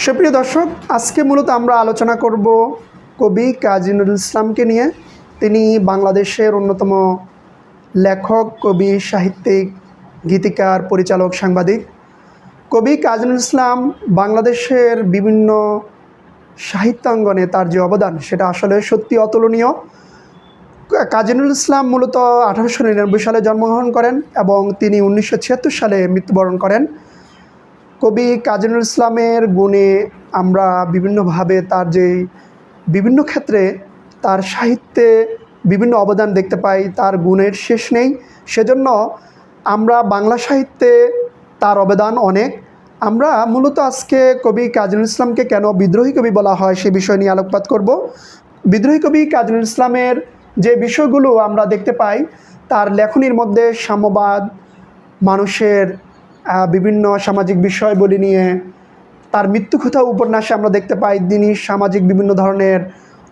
সুপ্রিয় দর্শক, আজকে মূলত আমরা আলোচনা করব কবি কাজী নজরুল ইসলামকে নিয়ে। তিনি বাংলাদেশের অন্যতম লেখক, কবি, সাহিত্যিক, গীতিকার, পরিচালক, সাংবাদিক। কবি কাজী নজরুল ইসলাম বাংলাদেশের বিভিন্ন সাহিত্যাঙ্গনে তার যে অবদান, সেটা আসলে সত্যি অতুলনীয়। কাজী নজরুল ইসলাম মূলত আঠারোশো নিরানব্বই সালে জন্মগ্রহণ করেন এবং তিনি উনিশশো ছিয়াত্তর সালে মৃত্যুবরণ করেন। কবি কাজী নজরুল ইসলামের গুণে আমরা বিভিন্নভাবে তার যে বিভিন্ন ক্ষেত্রে তার সাহিত্যে বিভিন্ন অবদান দেখতে পাই, তার গুণের শেষ নেই। সেজন্য আমরা বাংলা সাহিত্যে তার অবদান অনেক। আমরা মূলত আজকে কবি কাজী নজরুল ইসলামকে কেন বিদ্রোহী কবি বলা হয় সে বিষয় নিয়ে আলোকপাত করব। বিদ্রোহী কবি কাজী নজরুল ইসলামের যে বিষয়গুলো আমরা দেখতে পাই, তার লেখনীর মধ্যে সাম্যবাদ, মানুষের বিভিন্ন সামাজিক বিষয়বলি নিয়ে তার মৃত্যুকথা উপন্যাসে আমরা দেখতে পাই, তিনি সামাজিক বিভিন্ন ধরনের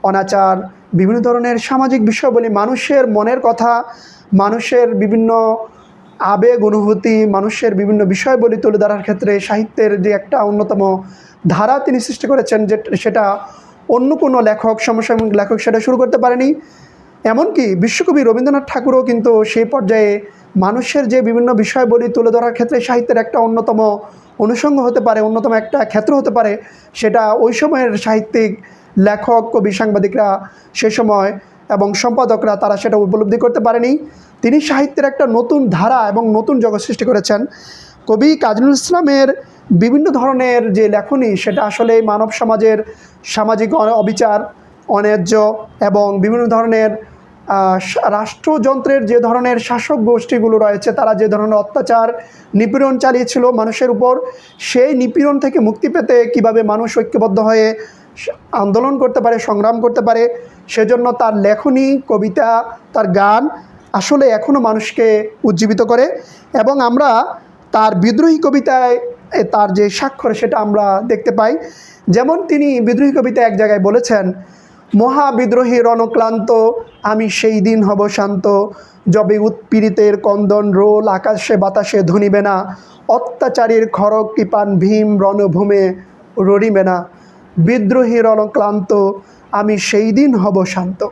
অনাচার, বিভিন্ন ধরনের সামাজিক বিষয়বলি, মানুষের মনের কথা, মানুষের বিভিন্ন আবেগ, অনুভূতি, মানুষের বিভিন্ন বিষয়বলি তুলে ধরার ক্ষেত্রে সাহিত্যের যে একটা অন্যতম ধারা তিনি সৃষ্টি করেছেন, যে সেটা অন্য কোনো লেখক, সমসাময়িক লেখক সেটা শুরু করতে পারেনি। এমনকি বিশ্বকবি রবীন্দ্রনাথ ঠাকুরও কিন্তু সেই পর্যায়ে মানুষের যে বিভিন্ন বিষয়বলি তুলে ধরার ক্ষেত্রে সাহিত্যের একটা অন্যতম অনুষঙ্গ হতে পারে, অন্যতম একটা ক্ষেত্র হতে পারে, সেটা ওই সময়ের সাহিত্যিক, লেখক, কবি, সাংবাদিকরা সে সময় এবং সম্পাদকরা তারা সেটা উপলব্ধি করতে পারেনি। তিনি সাহিত্যের একটা নতুন ধারা এবং নতুন জগৎ সৃষ্টি করেছেন। কবি কাজরুল ইসলামের বিভিন্ন ধরনের যে লেখনী, সেটা আসলে মানব সমাজের সামাজিক অবিচার অন্যায্য এবং বিভিন্ন ধরনের রাষ্ট্রযন্ত্রের যে ধরনের শাসক গোষ্ঠীগুলো রয়েছে, তারা যে ধরনের অত্যাচার, নিপীড়ন চালিয়েছিল মানুষের উপর, সেই নিপীড়ন থেকে মুক্তি পেতে কীভাবে মানুষ ঐক্যবদ্ধ হয়ে আন্দোলন করতে পারে, সংগ্রাম করতে পারে, সেজন্য তার লেখনী, কবিতা, তার গান আসলে এখনও মানুষকে উজ্জীবিত করে এবং আমরা তার বিদ্রোহী কবিতায় তার যে স্বাক্ষর, সেটা আমরা দেখতে পাই। যেমন তিনি বিদ্রোহী কবিতা এক জায়গায় বলেছেন মহাবিদ্রোহী রণক্লান্ত, আমি সেই দিন হব শান্ত। যবে উৎপীড়িতের কন্দন রোল, আকাশে বাতাসে ধনিবে না। অত্যাচারীর খড়ক কৃপান ভীম রণভূমে রড়িবে না। বিদ্রোহী রণক্লান্ত, আমি সেই দিন হব শান্ত।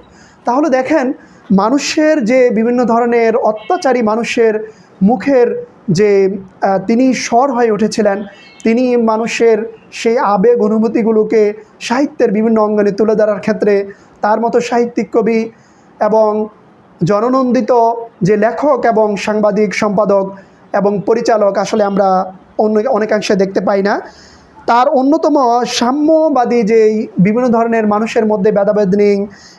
তাহলে দেখেন, মানুষের যে বিভিন্ন ধরনের অত্যাচারী মানুষের মুখের যে তিনি স্বর হয়ে উঠেছিলেন। তিনি মানুষের সেই আবেগ অনুভূতিগুলোকে সাহিত্যের বিভিন্ন অঙ্গনে তুলে ধরার ক্ষেত্রে তার মতো সাহিত্যিক কবি এবং জননন্দিত যে লেখক এবং সাংবাদিক, সম্পাদক এবং পরিচালক আসলে আমরা অন্য, অনেকাংশে দেখতে পাই না। তার অন্যতম সাম্যবাদী যেই বিভিন্ন ধরনের মানুষের মধ্যে ভেদাভেদ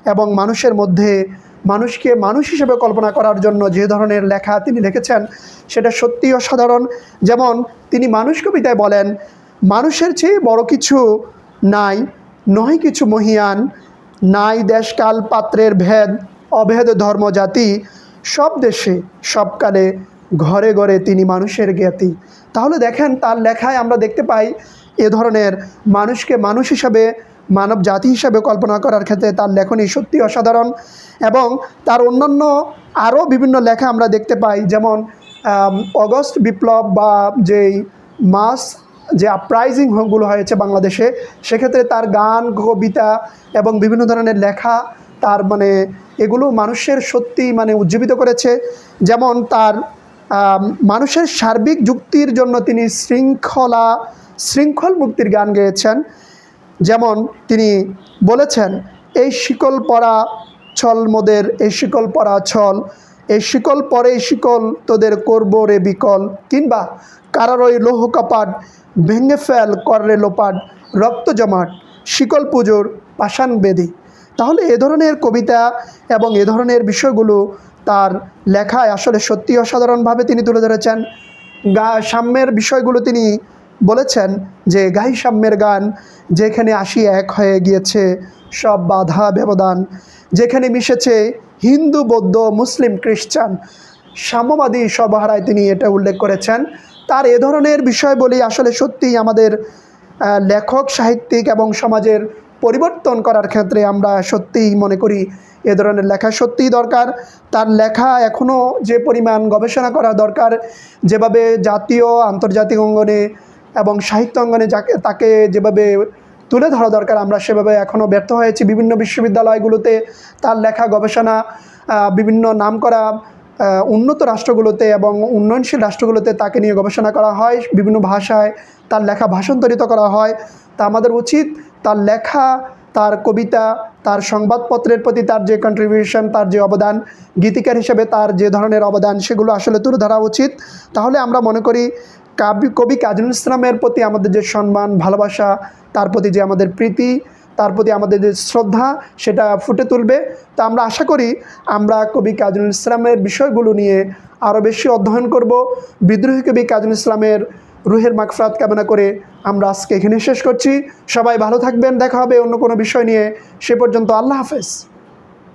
এবং মানুষের মধ্যে মানুষকে মানুষ হিসেবে কল্পনা করার জন্য যে ধরনের লেখা তিনি লিখেছেন, সেটা সত্যি অসাধারণ। যেমন তিনি মানুষ কবিতায় বলেন, মানুষের চেয়ে বড় কিছু নাই নয় কিছু মহিয়ান, নাই দেশকাল পাত্রের ভেদ, অভেদ ধর্ম জাতি, সব দেশে সবকালে ঘরে ঘরে তিনি মানুষের জ্ঞাতি। তাহলে দেখেন, তার লেখায় আমরা দেখতে পাই এ ধরনের মানুষকে মানুষ হিসাবে মানব জাতি হিসাবে কল্পনা করার ক্ষেত্রে তার লেখনী সত্যি অসাধারণ এবং তার অন্যান্য আরও বিভিন্ন লেখা আমরা দেখতে পাই, যেমন অগস্ট বিপ্লব বা যেই মাস, যে আপরাইজিংগুলো হয়েছে বাংলাদেশে, সেক্ষেত্রে তার গান, কবিতা এবং বিভিন্ন ধরনের লেখা তার মানে এগুলো মানুষের সত্যি মানে উজ্জীবিত করেছে। যেমন তার মানুষের সার্বিক যুক্তির জন্য তিনি শৃঙ্খলা, শৃঙ্খল মুক্তির গান গেয়েছেন। যেমন তিনি বলেছেন, এই শিকল পরা ছল মোদের, এই শিকল পরা ছল, এই শিকল পরে শিকল তোদের করব রে বিকল। কিংবা, কারার ওই লৌহ কপাট ভেঙে ফেল কররে লোপাট, রক্ত জমাট, শিকল পুজোর পাষাণ বেদি। তাহলে এ ধরনের কবিতা এবং এ ধরনের বিষয়গুলো তার লেখায় আসলে সত্যি অসাধারণভাবে তিনি তুলে ধরেছেন। গা, সাম্যের বিষয়গুলো তিনি বলেছেন যে গাই সাম্যের গান, যেখানে আসি এক হয়ে গিয়েছে, সব বাধা ব্যবধান। যেখানে মিশেছে হিন্দু, বৌদ্ধ, মুসলিম, খ্রিস্টান, সাম্যবাদী সর্বহারায় তিনি এটা উল্লেখ করেছেন। তার এ ধরনের বিষয় বলি আসলে সত্যিই আমাদের লেখক, সাহিত্যিক এবং সমাজের পরিবর্তন করার ক্ষেত্রে আমরা সত্যিই মনে করি এ ধরনের লেখা সত্যিই দরকার। তার লেখা এখনও যে পরিমাণ গবেষণা করা দরকার, যেভাবে জাতীয় আন্তর্জাতিক অঙ্গনে এবং সাহিত্য অঙ্গনে যাকে, তাকে যেভাবে তুলে ধরা দরকার, আমরা সেভাবে এখনও ব্যর্থ হয়েছি। বিভিন্ন বিশ্ববিদ্যালয়গুলোতে তার লেখা, গবেষণা বিভিন্ন নাম করা উন্নত রাষ্ট্রগুলোতে এবং উন্নয়নশীল রাষ্ট্রগুলোতে তাকে নিয়ে গবেষণা করা হয়। বিভিন্ন ভাষায় তার লেখা ভাষান্তরিত করা হয়। তা আমাদের উচিত তার লেখা, তার কবিতা, তার সংবাদপত্রের প্রতি তার যে কন্ট্রিবিউশন তার যে অবদান, গীতিকার হিসেবে তার যে ধরনের অবদান, সেগুলো আসলে তুলে ধরা উচিত। তাহলে আমরা মনে করি কাবি কবি কাজী নজরুল ইসলামের প্রতি আমাদের যে সম্মান, ভালোবাসা, তার প্রতি যে আমাদের প্রীতি, তার প্রতি আমাদের যে শ্রদ্ধা, সেটা ফুটে তুলবে। তা আমরা আশা করি আমরা কবি কাজী নজরুল ইসলামের বিষয়গুলো নিয়ে আরও বেশি অধ্যয়ন করব। বিদ্রোহী কবি কাজী নজরুল ইসলামের রুহের মাগফরাত কামনা করে আমরা আজকে এখানে শেষ করছি। সবাই ভালো থাকবেন। দেখা হবে অন্য কোনো বিষয় নিয়ে। সে পর্যন্ত আল্লাহ হাফেজ।